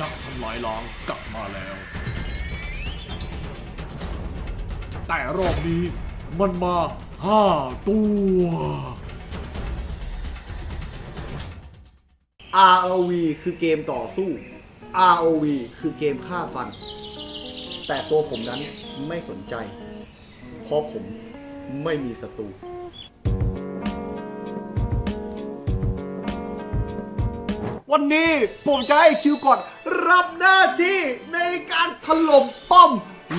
นักทำลายล้างกลับมาแล้ว แต่รอบนี้มันมาห้าตัว ROV คือเกมต่อสู้ ROV คือเกมฆ่าฟัน แต่ตัวผมนั้นไม่สนใจ เพราะผมไม่มีศัตรูวันนี้ผมจะให้คิวก่อน รับหน้าที่ในการถล่มป้อม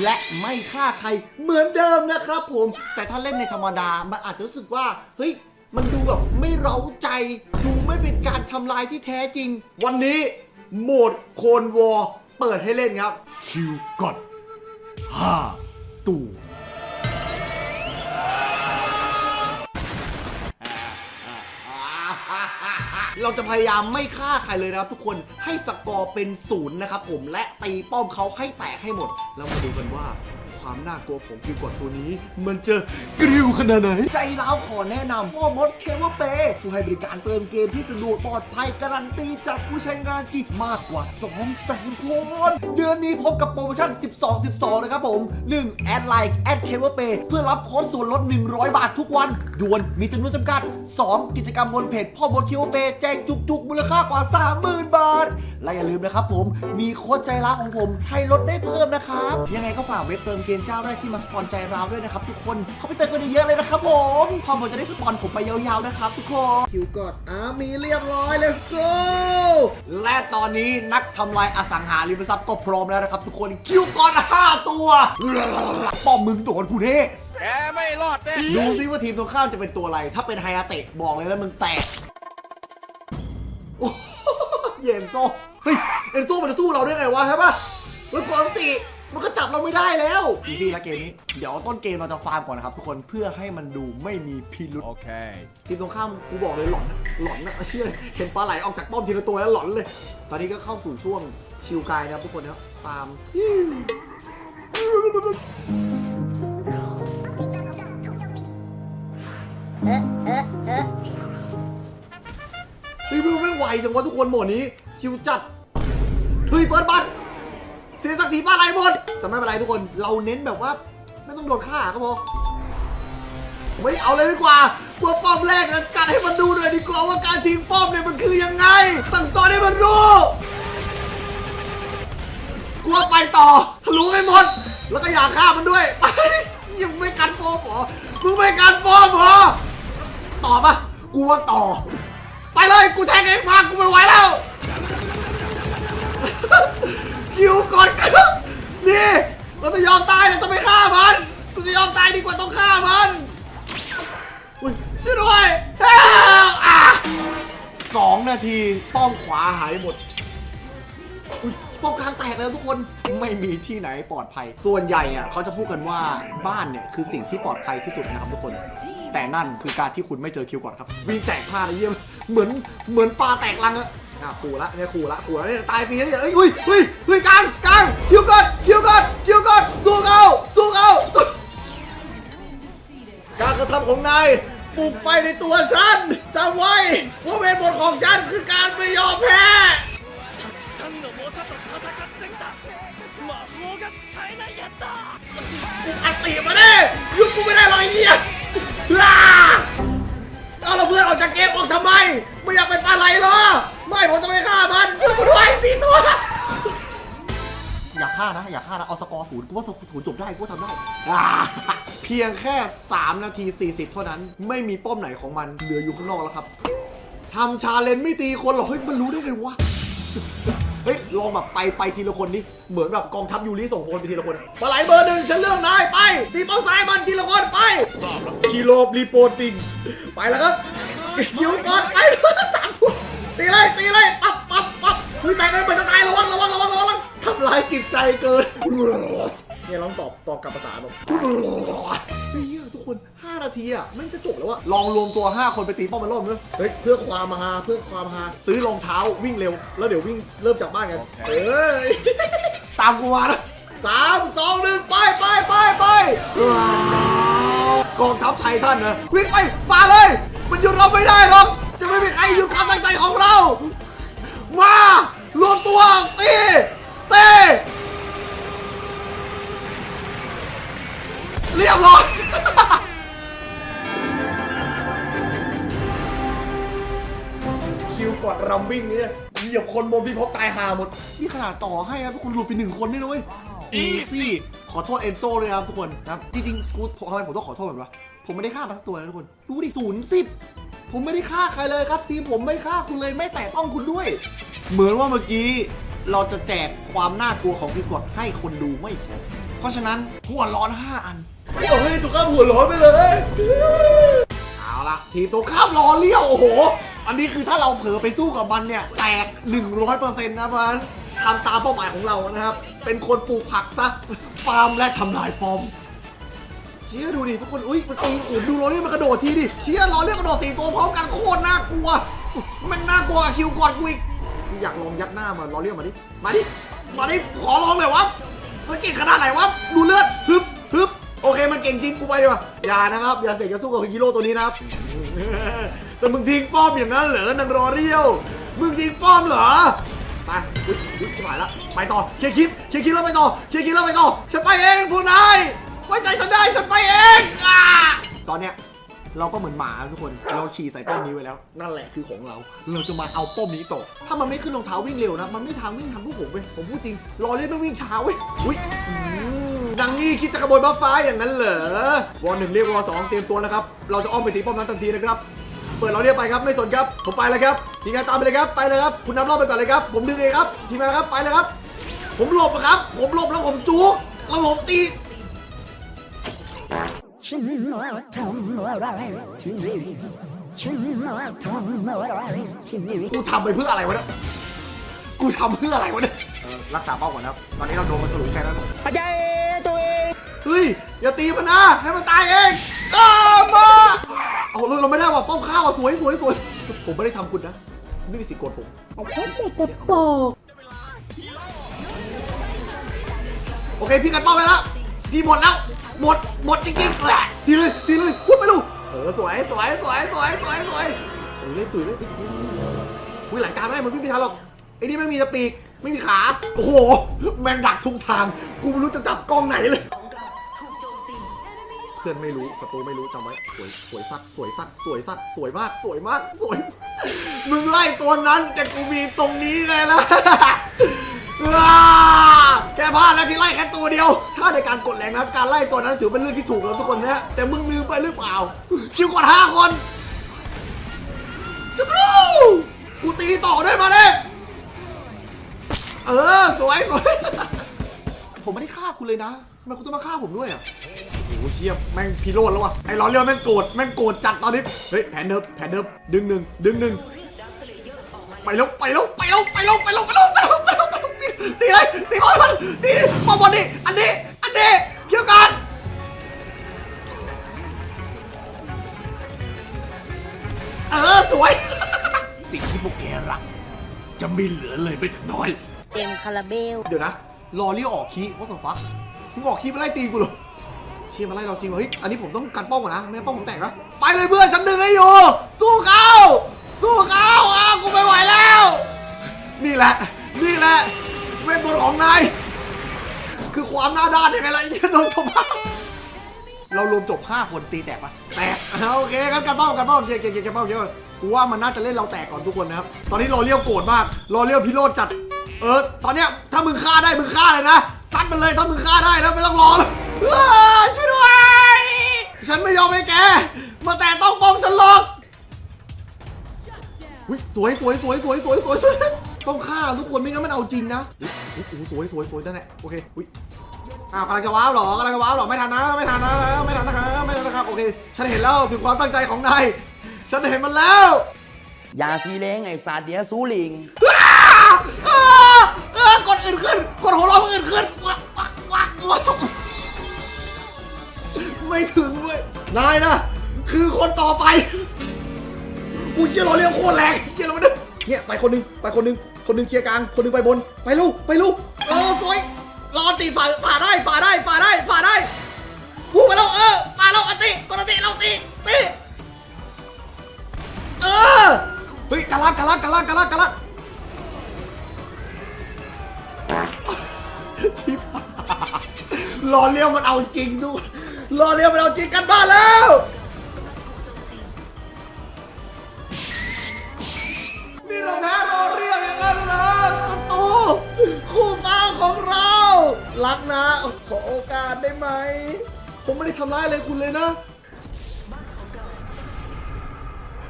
และไม่ฆ่าใครเหมือนเดิมนะครับผม แต่ถ้าเล่นในธรรมดา มันอาจจะรู้สึกว่า เฮ้ย มันดูแบบไม่เร้าใจ ดูไม่เป็นการทำลายที่แท้จริง วันนี้โหมดโคนวอร์เปิดให้เล่นครับ คิวก่อนห้าตัว เราจะพยายามไม่ฆ่าใครเลยนะครับทุกคนให้สกอร์เป็นศูนย์นะครับผมและตีป้อมเขาให้แตกให้หมดแล้วมาดูกันว่า ความน่ากลัวของคิวกดตัวนี้ มันจะกริ้วขนาดไหน ใจร้าวขอแนะนำพ่อมดเคเวเปผู้ให้บริการเติมเกมที่สะดวกปลอดภัยการันตีจากผู้ใช้งานที่มากกว่า 2 แสนคน เดือนนี้พบกับโปรโมชั่น 12 12 นะครับผม 1. แอดไลน์แอดเคเวเปเพื่อรับโค้ดส่วนลด 100 บาททุกวันด่วนมีจำนวนจำกัด 2. กิจกรรมบนเพจพ่อมดเคเวเปแจกจุกๆมูลค่ากว่า 30,000 บาท และอย่าลืมนะครับผมมีโค้ดใจร้าวของผมให้ลดได้เพิ่มนะครับ ยังไงก็ฝากเว็บเติมเกมเจ้าแรกที่มาสปอนใจร้าวด้วยนะครับทุกคนเข้าไปเติมกันเยอะๆเลยนะครับผมพอผมจะได้สปอนผมไปยาวๆนะครับทุกคนคิวกดอ่ามีเรียบร้อย let's go และตอนนี้นักทำลายอสังหาริมทรัพย์ก็พร้อมแล้วนะครับทุกคนคิวก่อน5ตัวป้อมมึงโดนกูเน่แกไม่รอดแน่ดูซิว่าทีมตรงข้ามจะเป็นตัวอะไร ถ้าเป็นไฮอาเตะบอกเลยแล้วมึงแตกโอ้โหเยนโซเฮ้ยเอนโซมันจะสู้เราได้ไงวะใช่ปะมันปกติมันก็ จับเราไม่ได้แล้วอีซี่ละเกมนี้ เดี๋ยวต้นเกมเราจะฟาร์มก่อนนะครับทุกคนเพื่อให้มันดูไม่มีพิรุษโอเคทีมตรงข้ามกูบอกเลยหลอนนะหลอนนะเชื่อเห็นปลาไหลออกจากป้อมทีละตัวแล้วหลอนเลย ตอนนี้ก็เข้าสู่ช่วงชิลกายนะครับทุกคนนะครับตามเฮ้ยมึงไม่ไหวจังวะทุกคนโหมดนี้ชิวจัดเฮ้ยเฟิร์สบัต เสียศักดิ์ศรีป้าไหลหมดแต่ไม่เป็นไรทุกคน เราเน้นแบบว่า ไม่ต้องโดนฆ่าก็พอไม่เอาเลยดีกว่าเพื่อป้อมแรกนะจัดให้มันดูหน่อยดีกว่าว่าการทิ้งป้อมเนี่ยมันคือยังไง สั่งสอนให้มันรู้กลัวไปต่อทะลุให้หมด แล้วก็อยากฆ่ามันด้วยไปยังไม่กันป้อมเหรอมึงไม่กันป้อมเหรอต่อปะกูว่าต่อ ไปเลยกูแทงเองมากูไม่ไหวแล้ว คิวก่อนนี่เราจะยอมตายเราจะไม่ฆ่ามันกูจะยอมตายดีกว่าต้องฆ่ามันอุ๊ยช่วยด้วยอะสองนาทีป้อมขวาหายหมดอุ๊ยป้อมกลางแตกแล้วทุกคนไม่มีที่ไหนปลอดภัย ส่วนใหญ่เนี่ยเขาจะพูดกันว่าบ้านเนี่ยคือสิ่งที่ปลอดภัยที่สุดนะครับทุกคน แต่นั่นคือการที่คุณไม่เจอคิวก่อนครับวิ่งแตกพลาดไอ้เยี่ยมเหมือนเหมือนปลาแตกรังอะ อะขู่ละเนี่ยขู่ละขู่ละเนี่ยตายฟรีแล้วเนี่ยเอ้ยอุ้ยอุ้ยอุ้ยกลางกลางคิวก่อนคิวก่อนคิวก่อนสู้เอาสู้เอาสู้การกระทำของนายปลุกไฟในตัวฉันจำไว้ว่าเวรบทของฉันคือการไม่ยอมแพ้อัดตีมาดิยุบกูไม่ได้หรอกไอ้เหี้ยอ้าเอาเราเพื่อนออกจากเกมออกทำไม ไม่อยากเป็นปลาไหลเหรอ ไม่ผมจะไม่ฆ่ามันช่วยกูด้วยสี่ตัว อย่าฆ่านะ อย่าฆ่านะ เอาสกอร์ศูนย์กูว่าศูนย์จบได้กูว่าทำได้อ่าเพียงแค่ 3 นาที 40 เท่านั้น ไม่มีป้อมไหนของมันเหลืออยู่ข้างนอกแล้วครับทำชาเลนจ์ไม่ตีคนหรอกเฮ้ยมันรู้ได้ไงวะเฮ้ยลองแบบไปไปทีละคนนี่เหมือนแบบกองทัพยูริส่งคนไปทีละคนปลาไหลเบอร์หนึ่งฉันเลือกนายไปตีเป้าซ้ายมันทีละคนไปคีโลรีโปรติงไปแล้วครับคิวก่อนไป จิตใจเกินเนี่ยลองตอบตอบกลับภาษาแบบเฮ้ยทุกคน 5 นาทีอะมันจะจบแล้วอะลองรวมตัว 5 คนไปตีป้อมมันรอบนึงเฮ้ยเพื่อความฮาเพื่อความฮาซื้อรองเท้าวิ่งเร็ว แล้วเดี๋ยววิ่งเริ่มจากบ้านกันเอ้ยตามกูมานะสามสองหนึ่งไปไปไปไปว้าวกองทัพไททันนะวิ่งไปฝ่าเลย มันหยุดเราไม่ได้หรอกจะไม่มีใครหยุดความตั้งใจของเรา มารวมตัวตี เต้เรียบร้อยคิวกดรัมวิ่งนี่เหยียบคนบนพี่พบตายหาหมด นี่ขนาดต่อให้นะทุณหลุดไปหนึ่งคนนี่นะเว้ยอีซี่ขอโทษเอนโซ่เลยครับทุกคนนะจริงๆกูทำไมผมต้องขอโทษแบบวะผมไม่ได้ฆ่ามาสักตัวนะทุกคน รู้ดิศูนย์สิบผมไม่ได้ฆ่าใครเลยครับ ทีมผมไม่ฆ่าคุณเลยไม่แตะต้องคุณด้วย เหมือนว่าเมื่อกี้ เราจะแจกความน่ากลัวของพี่กดให้คนดูไม่พอเพราะฉะนั้นหัวร้อน 5 อันเอาให้ตัวข้ามหัวร้อนไปเลย เอาละทีมตัวข้ามรอเลี้ยวโอ้โห อันนี้คือถ้าเราเผลอไปสู้กับมันเนี่ย แตก 100%นะเพราะฉะนั้นทำตามเป้าหมายของเรานะครับ เป็นคนปลูกผักซะฟาร์มและทำลายปอมเชี่ยดูดิทุกคนอุ้ยมันตีโอ้ดูรอเรียกมันกระโดดทีดิเชี่ยรอเรียกกระโดดสี่ตัวพร้อมกันโคตรน่ากลัว มันน่ากลัวกว่าคิวก่อนกูอีกกู อยากลองยัดหน้ามันรอเรียกมาดิ มาดิ มาดิ ขอลองหน่อยวะ มันเก่งขนาดไหนวะ ดูเลือดฮึบฮึบโอเค มันเก่งจริง กูไปดีกว่า อย่านะครับ อย่าเสกจะสู้กับฮีโร่ตัวนี้นะครับ แต่มึงทิ้งป้อมอย่างนั้นเหรอนันรอเรียว มึงทิ้งป้อมเหรอ ไปอุ๊ยอุ๊ยชิบหายละ ไปต่อ เคลียร์คลิป เคลียร์คลิปแล้วไปต่อ เคลียร์คลิปแล้วไปต่อ ฉันไปเองพวกนาย ไว้ใจฉันได้ ฉันไปเองอ่าตอนเนี้ย เราก็เหมือนหมาทุกคน เราฉี่ใส่ป้อมนี้ไว้แล้ว นั่นแหละคือของเรา เราจะมาเอาป้อมนี้ต่อ ถ้ามันไม่ขึ้นรองเท้าวิ่งเร็วนะ มันไม่ทางวิ่งทำพวกผมเว้ย ผมพูดจริง รอเล่นไม่วิ่งช้าเว้ย อุ้ยอืมดังนี้คิดจะขโมยบัฟฟ้าอย่างนั้นเหรอ วอหนึ่งเรียกวอสองเตรียมตัวนะครับ เราจะอ้อมไปตีป้อมนั้นทันทีนะครับ เปิดเราเรียกไปครับ ไม่สนครับ ผมไปแล้วครับ ทีมงานตามไปเลยครับ ไปเลยครับ คุณนำรอบไปก่อนเลยครับ ผมดึงเองครับ ทีมงานครับ ไปเลยครับ ผมหลบอะครับ ผมหลบแล้วผมจุกแล้วผมตี ฉันมาทำอะไรที่นี่ฉันมาทำอะไรที่นี่กูทำไปเพื่ออะไรวะเนี่ยกูทำเพื่ออะไรวะเนี่ยเออรักษาเป้าก่อนนะครับ ตอนนี้เราโดนมันถลุแค่นั้นปัจจัยตัวเองเฮ้ย อย่าตีมันนะ ให้มันตายเองอ้ามาเอาเลยเราไม่ได้ว่ะป้อมข้าวอะสวยสวยสวยผมไม่ได้ทำคุณนะคุณไม่มีสิทธิ์โกรธผมแต่พวกเด็กกระโปรงโอเค พี่กันป้อมไปแล้ว พี่หมดแล้ว หมด หมดจริงๆแหละตีเลย ตีเลยวุ้บไปดูเออ สวย สวย สวย สวย สวย สวยตุ๋ยเลยตุ๋ยเลยอุ้ยหลายการได้มันไม่มีทางหรอก ไอ้นี่ไม่มีตะปีก ไม่มีขา โอ้โห แมงดักทุกทาง กูไม่รู้จะจับกล้องไหนเลย เพื่อนไม่รู้ศัตรูไม่รู้จำไว้ สวย สวยสัก สวยสัก สวยสัก สวยมาก สวยมาก สวย มึงไล่ตัวนั้นแต่กูมีตรงนี้ไงล่ะว้าแก พลาดแล้วที่ไล่แค่ตัวเดียว ถ้าในการกดแรงนะครับการไล่ตัวนั้นถือเป็นเรื่องที่ถูกแล้วทุกคนนะแต่มึงลืมไปหรือเปล่า คิวกดห้าคนจุ๊กรูกูตีต่อด้วยมาเลยเออสวยสวยผมไม่ได้ฆ่าคุณเลยนะทำไมคุณต้องมาฆ่าผมด้วยอะโอ้โหเทียบแม่งพิโรธแล้ววะไอ้ล้อเลียวแม่งโกรธแม่งโกรธจัดตอนนี้เฮ้ยแผนเดิมแผนเดิมดึงหนึ่งดึงหนึ่งไปแล้วไปแล้วไปแล้วไปแล้วไปแล้วไปแล้ว ตีเลยตีบอลมันตีดิบอลบอลนี่อันนี้ อันนี้เกี่ยวกันเออสวย สิ่งที่พวกแกรัก จะไม่เหลือเลยไม่แต่น้อย เต็มคาราเบล เดี๋ยวนะ รอเรียกออกคีว่าสัฟักมึงออกคีมาไล่ตีกูเหรอเชี่ยมาไล่เราจริงเหรอเฮ้ยอันนี้ผมต้องกันป้องก่อนนะไม่งั้นป้องผมแตกนะไปเลยเพื่อนฉันดึงให้อยู่สู้เขาสู้เขาอ้าวกูไม่ไหวแล้ว นี่แหละ นี่แหละ เวทมนต์ของนาย คือความหน้าด้านยังไงล่ะไอ้เหี้ยโดนจบห้าเรารวมจบ5คนตีแตกปะแตกอ่าโอเคกันกันเป้ากันเป้าเกียร์เกียร์เกียร์กันเป้าเกียร์กูว่ามันน่าจะเล่นเราแตกก่อนทุกคนนะครับ ตอนนี้รอเลี้ยวโกรธมากรอเลี้ยวพิโรธจัด เออ ตอนเนี้ยถ้ามึงฆ่าได้มึงฆ่าเลยนะซัดมันเลยถ้ามึงฆ่าได้นะไม่ต้องรอแล้วช่วยด้วยฉันไม่ยอมให้แก มาแต่ต้องป้อมฉันหรอกสวยสวยสวยสวยสวยสวยสวย ต้องฆ่าทุกคนไม่งั้นมันเอาจริงนะอุ๊ยอุ๊ยสวยสวยสวยนั่นแหละโอเคอุ๊ยอ้าวกำลังจะว้าวเหรอกำลังจะว้าวเหรอไม่ทันนะไม่ทันนะไม่ทันนะครับไม่ทันนะครับโอเคฉันเห็นแล้วถึงความตั้งใจของนายฉันเห็นมันแล้วยาซีเล้งไอ้สาดเดียซูลิงอ้าอ้าอ้ากดอื่นขึ้นกดหัวเราะอื่นขึ้นวักวักวักวักไม่ถึงเว้ยนายนะคือคนต่อไปกูเชี่ยเราเรียกโคตรแรงเชี่ยเราไม่ได้เนี่ยไปคนหนึงไปคนหนึง คนหนึงเคลียร์กลาง คนหนึงไปบน ไปลูก ไปลูกเออสวยรอตีฝ่าฝ่าได้ฝ่าได้ฝ่าได้ฝ่าได้พูดไปแล้วเออ มาแล้วอติกดอติเราตีตีเออ เฮ้ยกะลักกะลักกะลักกะลักกะลักชิบหายรอเลี้ยวมันเอาจริงทุกรอเรียวไปเอาจริงกันบ้านแล้ว รักนะ ขอโอกาสได้ไหม ผมไม่ได้ทำร้ายอะไรคุณเลยนะ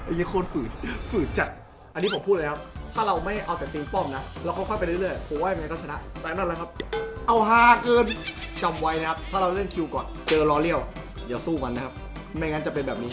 ไอ้ยี่โคตรฝืนฝืนจัด อันนี้ผมพูดเลยครับ ถ้าเราไม่เอาแต่ตีป้อมนะ เราค่อยๆไปเรื่อยๆผมว่ายังไงก็ชนะ แต่นั่นแหละครับ เอาฮาเกินจำไว้นะครับ ถ้าเราเล่นคิวก่อน เจอรอเลี้ยวอย่าสู้มันนะครับ ไม่งั้นจะเป็นแบบนี้